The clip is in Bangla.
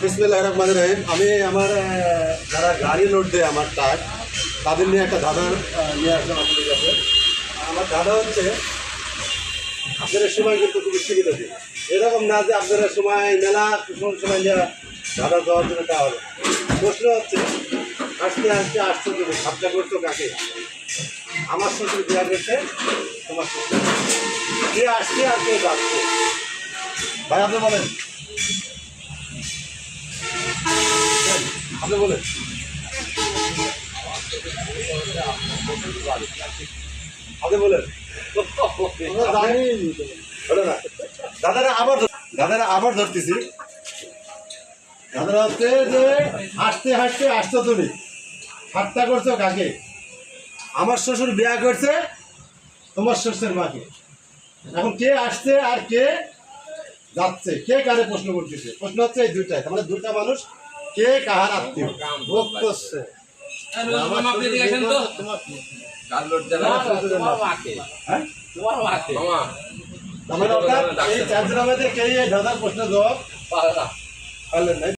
বিসমিল্লাহ রহমান রহিম। আমি আমার যারা গাড়ি লোড দেয় আমার ট্রাক তাদের নিয়ে একটা আহ, নিয়ে আসলাম আপনাদের কাছে। আমার দাদা হচ্ছে আপনাদের সময় কিন্তু খুব সুবিধা এরকম না যে আপনাদের সময় মেলা সময় যে দাদা দেওয়ার জন্য দেওয়া হবে প্রশ্ন হচ্ছে আসতে আসতে আসতে তুমি সাবজা করছ কাকে? আমার শ্বশুর বিয়া করছে তোমার শ্বশুর। কে আসছে আর কে যাচ্ছে? ভাই আপনি বলেন। আপনি বলেন। আপনি বলেন। দাদারা আবার দাদারা আবার ধরতেছি। দাদারা হচ্ছে যে হাসতে হাসতে আসছো তুমি। ঠাট্টা করছ কাকে? আমার শ্বশুর বিয়া করছে তোমার শ্বশুর মাকে। এখন কে আসছে আর কে যাচ্ছে? কে কারে প্রশ্ন করতেছে? প্রশ্ন হচ্ছে এই দুইটাই। মানে দুটা মানুষ কে কাহার আত্মীয়? ভোগ করছে। হ্যাঁ দাদার প্রশ্ন জবাব? পারলেন না